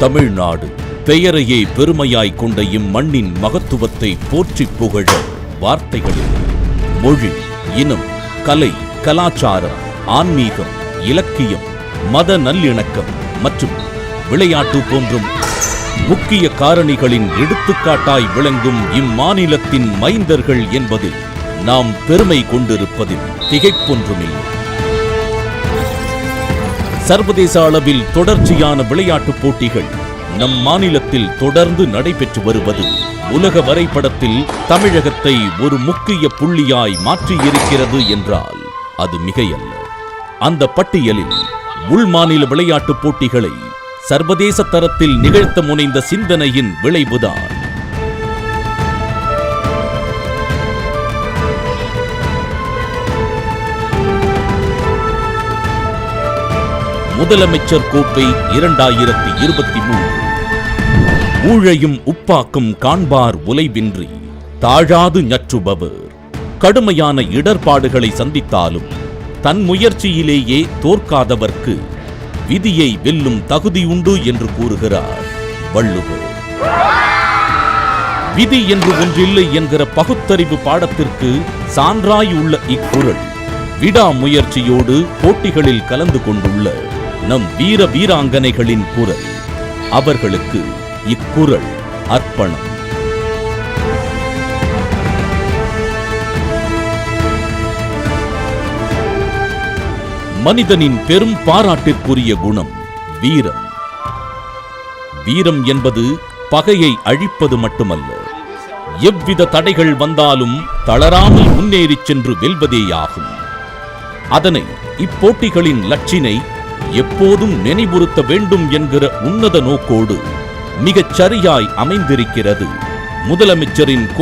தமிழ்நாடு. பெயரையே பெருமையாய் கொண்ட இம்மண்ணின் மகத்துவத்தை போற்றி புகழ வார்த்தைகளில் மொழி இனம் கலை கலாச்சாரம் ஆன்மீகம் இலக்கியம் மத நல்லிணக்கம் மற்றும் விளையாட்டு போன்றும் முக்கிய காரணிகளின் எடுத்துக்காட்டாய் விளங்கும் இம்மாநிலத்தின் மைந்தர்கள் என்பதில் நாம் பெருமை கொண்டிருப்பதில் திகைப்பொன்றுமில்லை. சர்வதேச அளவில் தொடர்ச்சியான விளையாட்டுப் போட்டிகள் நம் மாநிலத்தில் தொடர்ந்து நடைபெற்று வருவது உலக வரைபடத்தில் தமிழகத்தை ஒரு முக்கிய புள்ளியாய் மாற்றியிருக்கிறது என்றால் அது மிகையல்ல. அந்த பட்டியலில் உள்மாநில விளையாட்டுப் போட்டிகளை சர்வதேச தரத்தில் நிகழ்த்த முனைந்த சிந்தனையின் விளைவுதான் முதலமைச்சர் கோப்பை இரண்டாயிரத்தி இருபத்தி மூன்று. ஊழையும் உப்பாக்கும் காண்பார் உலைவின்றி தாழாது ஞற்றுபவர் கடுமையான இடர்பாடுகளை சந்தித்தாலும் தன் முயற்சியிலேயே தோற்காதவர்க்கு விதியை வெல்லும் தகுதியுண்டு என்று கூறுகிறார் வள்ளுவர். விதி என்று ஒன்றில்லை என்கிற பகுத்தறிவு பாடத்திற்கு சான்றாய் உள்ள இக்குறள் விடாமுயற்சியோடு போட்டிகளில் கலந்து கொண்டுள்ள நம் வீர வீராங்கனைகளின் குரல். அவர்களுக்கு இக்குரல் அர்ப்பணம். மனிதனின் பெரும் பாராட்டிற்குரிய குணம் வீரம். வீரம் என்பது பகையை அழிப்பது மட்டுமல்ல. எவ்வித தடைகள் வந்தாலும் தளராமல் முன்னேறிச் சென்று வெல்வதேயாகும். அதனை இப்போட்டிகளின் லட்சினை எப்போதும் நினைவுறுத்த வேண்டும் என்கிற உன்னத நோக்கோடு மிகச் சரியாய் அமைந்திருக்கிறது. முதலமைச்சரின்